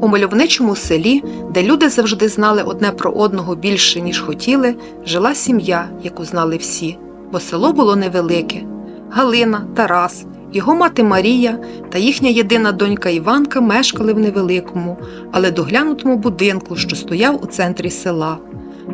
У мальовничому селі, де люди завжди знали одне про одного більше, ніж хотіли, жила сім'я, яку знали всі, бо село було невелике. Галина, Тарас, його мати Марія та їхня єдина донька Іванка мешкали в невеликому, але доглянутому будинку, що стояв у центрі села.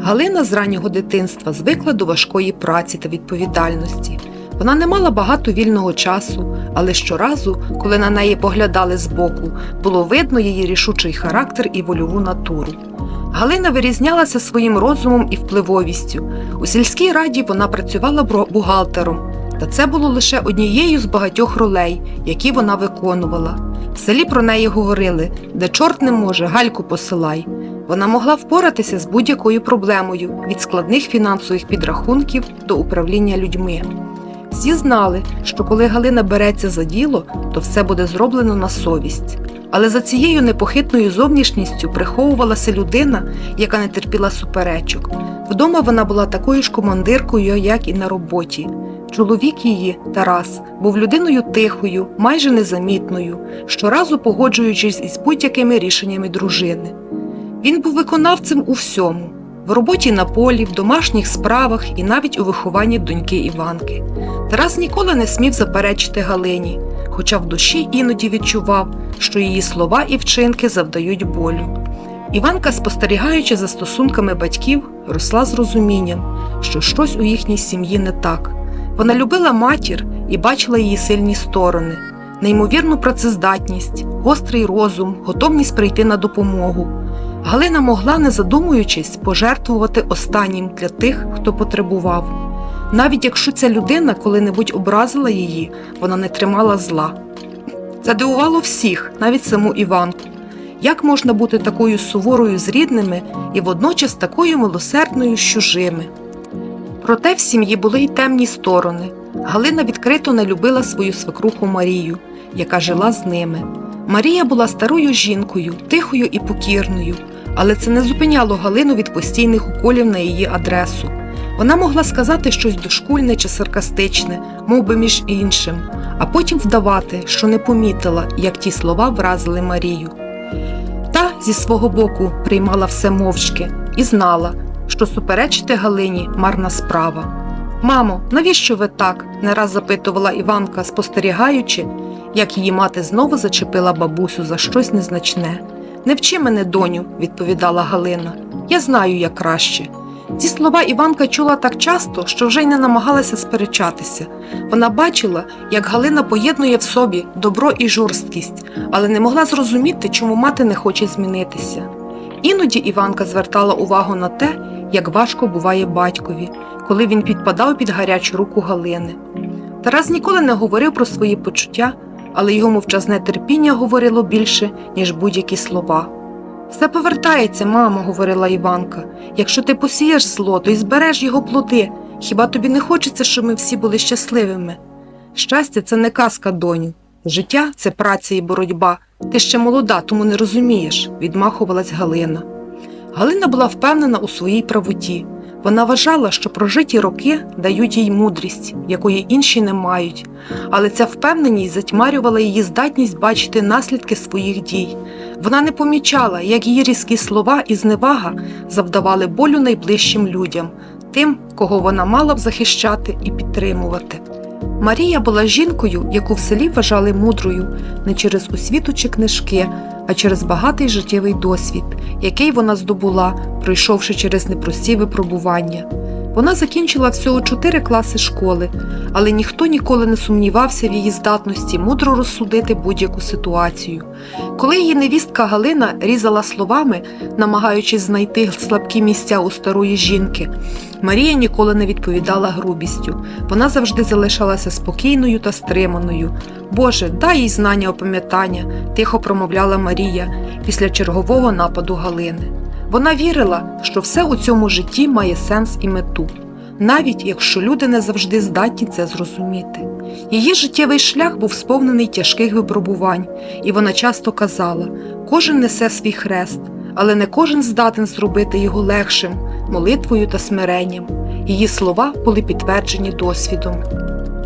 Галина з раннього дитинства звикла до важкої праці та відповідальності. Вона не мала багато вільного часу, але щоразу, коли на неї поглядали збоку, було видно її рішучий характер і вольову натуру. Галина вирізнялася своїм розумом і впливовістю. У сільській раді вона працювала бухгалтером, та це було лише однією з багатьох ролей, які вона виконувала. В селі про неї говорили: де чорт не може, гальку посилай. Вона могла впоратися з будь-якою проблемою від складних фінансових підрахунків до управління людьми. Всі знали, що коли Галина береться за діло, то все буде зроблено на совість. Але за цією непохитною зовнішністю приховувалася людина, яка не терпіла суперечок. Вдома вона була такою ж командиркою, як і на роботі. Чоловік її, Тарас, був людиною тихою, майже незамітною, щоразу погоджуючись із будь-якими рішеннями дружини. Він був виконавцем у всьому в роботі на полі, в домашніх справах і навіть у вихованні доньки Іванки. Тарас ніколи не смів заперечити Галині, хоча в душі іноді відчував, що її слова і вчинки завдають болю. Іванка, спостерігаючи за стосунками батьків, росла з розумінням, що щось у їхній сім'ї не так. Вона любила матір і бачила її сильні сторони, неймовірну працездатність, гострий розум, готовність прийти на допомогу. Галина могла, не задумуючись, пожертвувати останнім для тих, хто потребував. Навіть якщо ця людина коли-небудь образила її, вона не тримала зла. Це дивувало всіх, навіть саму Іванку. Як можна бути такою суворою з рідними і водночас такою милосердною з чужими? Проте в сім'ї були й темні сторони. Галина відкрито не любила свою свекруху Марію, яка жила з ними. Марія була старою жінкою, тихою і покірною, але це не зупиняло Галину від постійних уколів на її адресу. Вона могла сказати щось дошкульне чи саркастичне, мов би між іншим, а потім вдавати, що не помітила, як ті слова вразили Марію. Та зі свого боку приймала все мовчки і знала, що суперечити Галині марна справа. Мамо, навіщо ви так? не раз запитувала Іванка, спостерігаючи, як її мати знову зачепила бабусю за щось незначне. Не вчи мене, доню, відповідала Галина. Я знаю, як краще. Ці слова Іванка чула так часто, що вже й не намагалася сперечатися. Вона бачила, як Галина поєднує в собі добро і жорсткість, але не могла зрозуміти, чому мати не хоче змінитися. Іноді Іванка звертала увагу на те, як важко буває батькові, коли він підпадав під гарячу руку Галини. Тарас ніколи не говорив про свої почуття, але його мовчазне терпіння говорило більше, ніж будь-які слова. Все повертається, мамо, говорила Іванка. Якщо ти посієш зло, то й збереш його плоди. Хіба тобі не хочеться, щоб ми всі були щасливими? Щастя, це не казка, доню. Життя це праця і боротьба. Ти ще молода, тому не розумієш, відмахувалась Галина. Галина була впевнена у своїй правоті. Вона вважала, що прожиті роки дають їй мудрість, якої інші не мають, але ця впевненість затьмарювала її здатність бачити наслідки своїх дій. Вона не помічала, як її різкі слова і зневага завдавали болю найближчим людям, тим, кого вона мала б захищати і підтримувати. Марія була жінкою, яку в селі вважали мудрою, не через освіту чи книжки, а через багатий життєвий досвід, який вона здобула, пройшовши через непрості випробування. Вона закінчила всього чотири класи школи, але ніхто ніколи не сумнівався в її здатності мудро розсудити будь-яку ситуацію. Коли її невістка Галина різала словами, намагаючись знайти слабкі місця у старої жінки, Марія ніколи не відповідала грубістю. Вона завжди залишалася спокійною та стриманою. Боже, дай їй знання опам'ятання, тихо промовляла Марія після чергового нападу Галини. Вона вірила, що все у цьому житті має сенс і мету, навіть якщо люди не завжди здатні це зрозуміти. Її життєвий шлях був сповнений тяжких випробувань, і вона часто казала: кожен несе свій хрест, але не кожен здатен зробити його легшим, молитвою та смиренням. Її слова були підтверджені досвідом.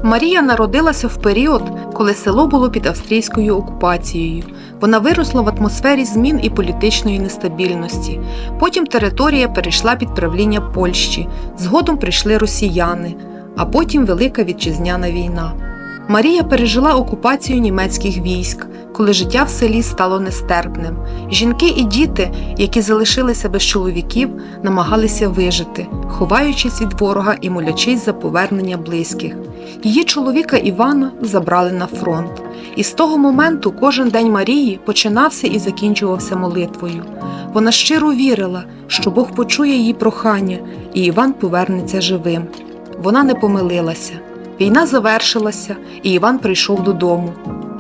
Марія народилася в період, коли село було під австрійською окупацією. Вона виросла в атмосфері змін і політичної нестабільності. Потім територія перейшла під правління Польщі, згодом прийшли росіяни, а потім Велика Вітчизняна війна. Марія пережила окупацію німецьких військ, коли життя в селі стало нестерпним. Жінки і діти, які залишилися без чоловіків, намагалися вижити, ховаючись від ворога і молячись за повернення близьких. Її чоловіка Івана забрали на фронт. І з того моменту кожен день Марії починався і закінчувався молитвою. Вона щиро вірила, що Бог почує її прохання, і Іван повернеться живим. Вона не помилилася. Війна завершилася, і Іван прийшов додому.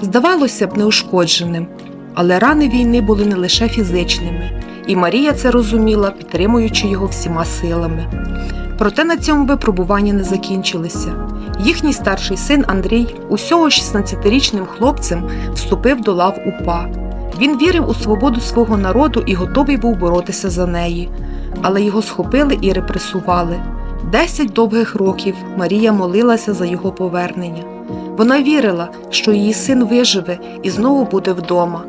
Здавалося б, неушкодженим, але рани війни були не лише фізичними, і Марія це розуміла, підтримуючи його всіма силами. Проте на цьому випробування не закінчилися. Їхній старший син Андрій, усього 16-річним хлопцем, вступив до лав УПА. Він вірив у свободу свого народу і готовий був боротися за неї, але його схопили і репресували. Десять довгих років Марія молилася за його повернення. Вона вірила, що її син виживе і знову буде вдома.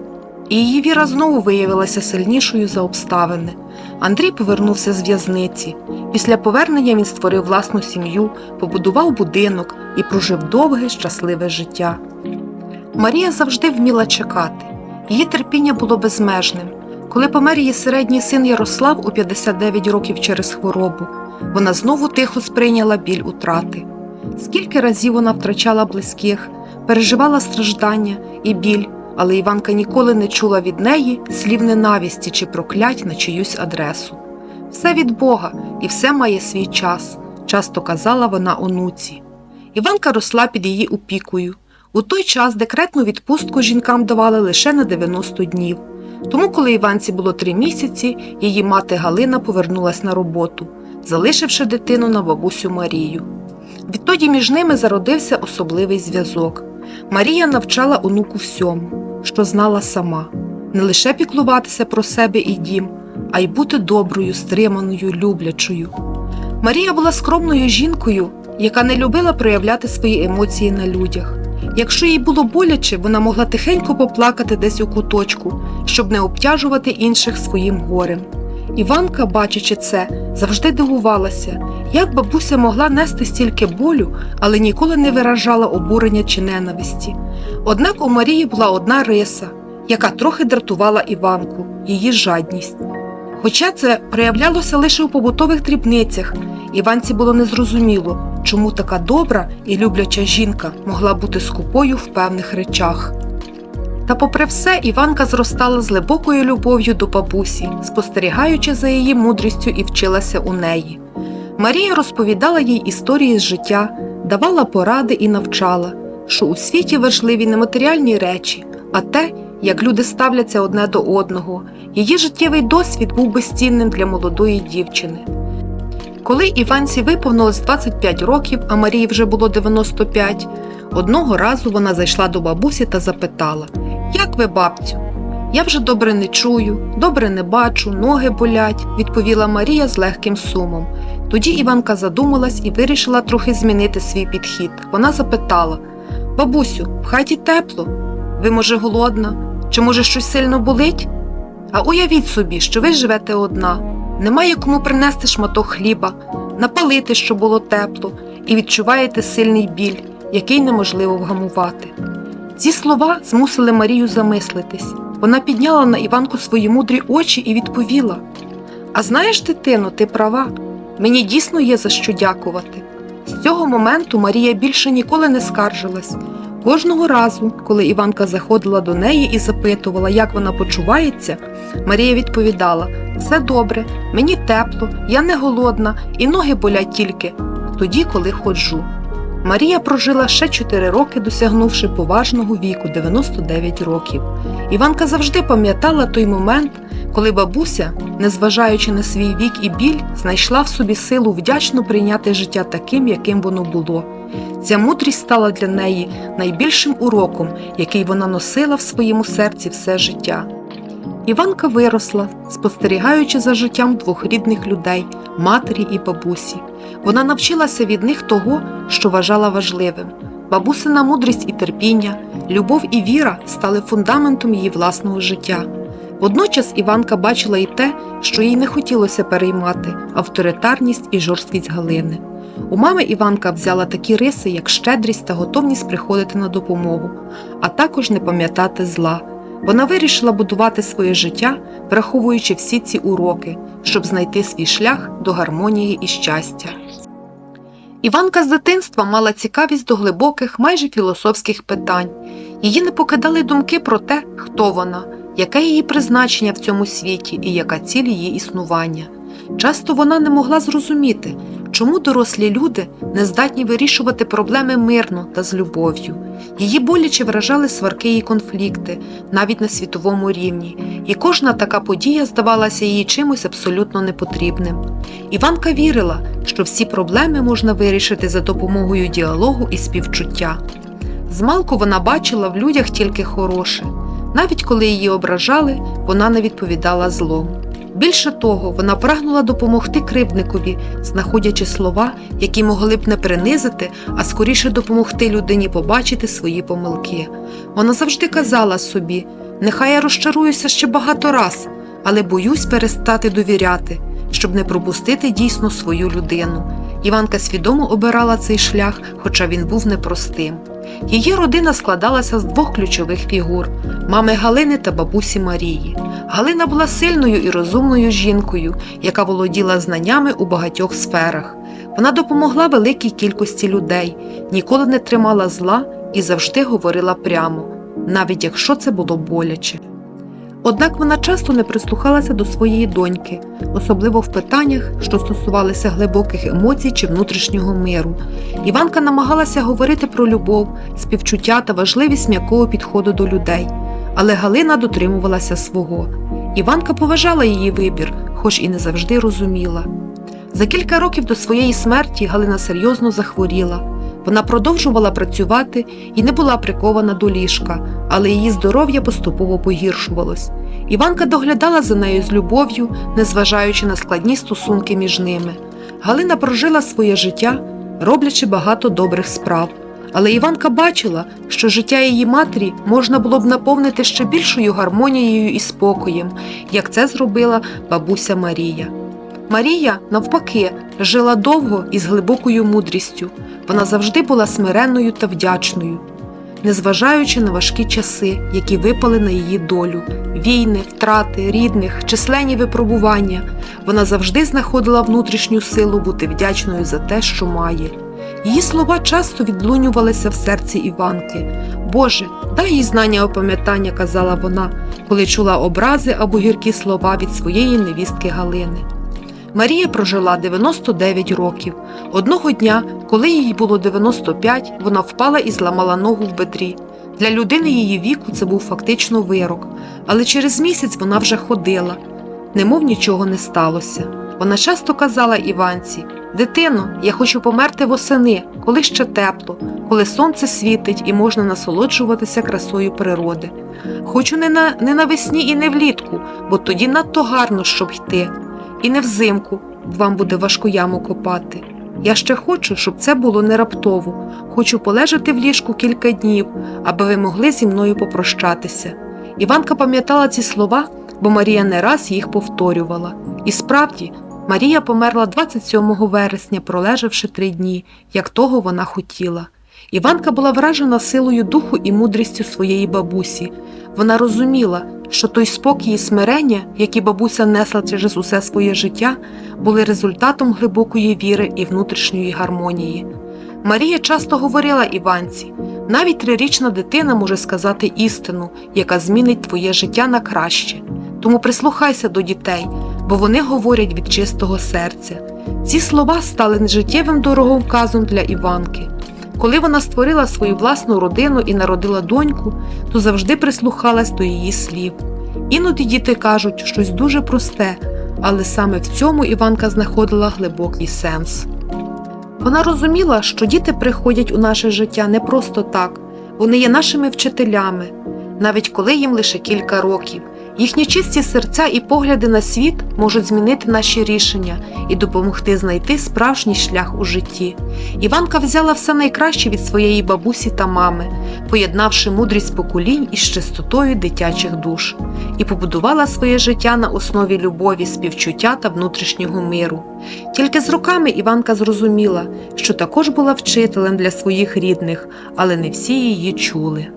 І її віра знову виявилася сильнішою за обставини. Андрій повернувся з в'язниці. Після повернення він створив власну сім'ю, побудував будинок і прожив довге, щасливе життя. Марія завжди вміла чекати. Її терпіння було безмежним. Коли помер її середній син Ярослав у 59 років через хворобу, вона знову тихо сприйняла біль утрати. Скільки разів вона втрачала близьких, переживала страждання і біль, але Іванка ніколи не чула від неї слів ненависті чи проклять на чиюсь адресу. Все від Бога і все має свій час, часто казала вона онуці. Іванка росла під її опікою. У той час декретну відпустку жінкам давали лише на 90 днів. Тому, коли Іванці було три місяці, її мати Галина повернулась на роботу, залишивши дитину на бабусю Марію. Відтоді між ними зародився особливий зв'язок. Марія навчала онуку всьому, що знала сама, не лише піклуватися про себе і дім, а й бути доброю, стриманою, люблячою. Марія була скромною жінкою, яка не любила проявляти свої емоції на людях. Якщо їй було боляче, вона могла тихенько поплакати десь у куточку, щоб не обтяжувати інших своїм горем. Іванка, бачачи це, завжди дивувалася, як бабуся могла нести стільки болю, але ніколи не виражала обурення чи ненависті. Однак у Марії була одна риса, яка трохи дратувала Іванку її жадність. Хоча це проявлялося лише у побутових дрібницях, Іванці було незрозуміло, чому така добра і любляча жінка могла бути скупою в певних речах. Та, попри все, Іванка зростала з глибокою любов'ю до бабусі, спостерігаючи за її мудрістю і вчилася у неї. Марія розповідала їй історії з життя, давала поради і навчала, що у світі важливі не матеріальні речі, а те, як люди ставляться одне до одного. Її життєвий досвід був безцінним для молодої дівчини. Коли Іванці виповнилось 25 років, а Марії вже було 95, одного разу вона зайшла до бабусі та запитала: Як ви, бабцю? Я вже добре не чую, добре не бачу, ноги болять, відповіла Марія з легким сумом. Тоді Іванка задумалась і вирішила трохи змінити свій підхід. Вона запитала: Бабусю, в хаті тепло? Ви, може, голодна? Чи може щось сильно болить? А уявіть собі, що ви живете одна, немає кому принести шматок хліба, напалити, щоб було тепло, і відчуваєте сильний біль, який неможливо вгамувати. Ці слова змусили Марію замислитись. Вона підняла на Іванку свої мудрі очі і відповіла: А знаєш, дитино, ти права, мені дійсно є за що дякувати. З цього моменту Марія більше ніколи не скаржилась. Кожного разу, коли Іванка заходила до неї і запитувала, як вона почувається, Марія відповідала: Все добре, мені тепло, я не голодна, і ноги болять тільки тоді, коли ходжу. Марія прожила ще 4 роки, досягнувши поважного віку 99 років. Іванка завжди пам'ятала той момент, коли бабуся, незважаючи на свій вік і біль, знайшла в собі силу вдячно прийняти життя таким, яким воно було. Ця мудрість стала для неї найбільшим уроком, який вона носила в своєму серці все життя. Іванка виросла, спостерігаючи за життям двох рідних людей матері і бабусі. Вона навчилася від них того, що вважала важливим бабусина мудрість і терпіння, любов і віра стали фундаментом її власного життя. Водночас Іванка бачила і те, що їй не хотілося переймати авторитарність і жорсткість Галини. У мами Іванка взяла такі риси, як щедрість та готовність приходити на допомогу, а також не пам'ятати зла. Вона вирішила будувати своє життя, враховуючи всі ці уроки, щоб знайти свій шлях до гармонії і щастя. Іванка з дитинства мала цікавість до глибоких, майже філософських питань. Її не покидали думки про те, хто вона, яке її призначення в цьому світі і яка ціль її існування. Часто вона не могла зрозуміти, чому дорослі люди не здатні вирішувати проблеми мирно та з любов'ю. Її боляче вражали сварки і конфлікти, навіть на світовому рівні, і кожна така подія здавалася їй чимось абсолютно непотрібним. Іванка вірила, що всі проблеми можна вирішити за допомогою діалогу і співчуття. Змалку вона бачила в людях тільки хороше. Навіть коли її ображали, вона не відповідала злом. Більше того, вона прагнула допомогти кривдникові, знаходячи слова, які могли б не принизити, а скоріше допомогти людині побачити свої помилки. Вона завжди казала собі: нехай я розчаруюся ще багато раз, але боюсь перестати довіряти, щоб не пропустити дійсно свою людину. Іванка свідомо обирала цей шлях, хоча він був непростим. Її родина складалася з двох ключових фігур мами Галини та бабусі Марії. Галина була сильною і розумною жінкою, яка володіла знаннями у багатьох сферах. Вона допомогла великій кількості людей, ніколи не тримала зла і завжди говорила прямо, навіть якщо це було боляче. Однак вона часто не прислухалася до своєї доньки, особливо в питаннях, що стосувалися глибоких емоцій чи внутрішнього миру. Іванка намагалася говорити про любов, співчуття та важливість м'якого підходу до людей, але Галина дотримувалася свого. Іванка поважала її вибір, хоч і не завжди розуміла. За кілька років до своєї смерті Галина серйозно захворіла. Вона продовжувала працювати і не була прикована до ліжка, але її здоров'я поступово погіршувалось. Іванка доглядала за нею з любов'ю, незважаючи на складні стосунки між ними. Галина прожила своє життя, роблячи багато добрих справ. Але Іванка бачила, що життя її матері можна було б наповнити ще більшою гармонією і спокоєм, як це зробила бабуся Марія. Марія, навпаки, жила довго і з глибокою мудрістю. Вона завжди була смиренною та вдячною, незважаючи на важкі часи, які випали на її долю війни, втрати, рідних, численні випробування. Вона завжди знаходила внутрішню силу бути вдячною за те, що має. Її слова часто відлунювалися в серці Іванки. Боже, дай їй знання опам'ятання, казала вона, коли чула образи або гіркі слова від своєї невістки Галини. Марія прожила 99 років. Одного дня, коли їй було 95, вона впала і зламала ногу в бедрі. Для людини її віку це був фактично вирок, але через місяць вона вже ходила, немов нічого не сталося. Вона часто казала Іванці: Дитино, я хочу померти восени, коли ще тепло, коли сонце світить і можна насолоджуватися красою природи. Хочу не, на, не навесні і не влітку, бо тоді надто гарно, щоб йти. І не взимку вам буде важко яму копати. Я ще хочу, щоб це було не раптово. Хочу полежати в ліжку кілька днів, аби ви могли зі мною попрощатися. Іванка пам'ятала ці слова, бо Марія не раз їх повторювала. І справді, Марія померла 27 вересня, пролежавши три дні, як того вона хотіла. Іванка була вражена силою духу і мудрістю своєї бабусі. Вона розуміла, що той спокій і смирення, які бабуся несла через усе своє життя, були результатом глибокої віри і внутрішньої гармонії. Марія часто говорила Іванці: навіть трирічна дитина може сказати істину, яка змінить твоє життя на краще. Тому прислухайся до дітей, бо вони говорять від чистого серця. Ці слова стали життєвим дороговказом для Іванки. Коли вона створила свою власну родину і народила доньку, то завжди прислухалась до її слів. Іноді діти кажуть щось дуже просте, але саме в цьому Іванка знаходила глибокий сенс. Вона розуміла, що діти приходять у наше життя не просто так, вони є нашими вчителями, навіть коли їм лише кілька років. Їхні чисті серця і погляди на світ можуть змінити наші рішення і допомогти знайти справжній шлях у житті. Іванка взяла все найкраще від своєї бабусі та мами, поєднавши мудрість поколінь із чистотою дитячих душ, і побудувала своє життя на основі любові, співчуття та внутрішнього миру. Тільки з роками Іванка зрозуміла, що також була вчителем для своїх рідних, але не всі її чули.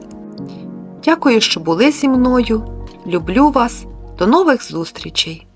Дякую, що були зі мною. Люблю вас. До нових зустрічей!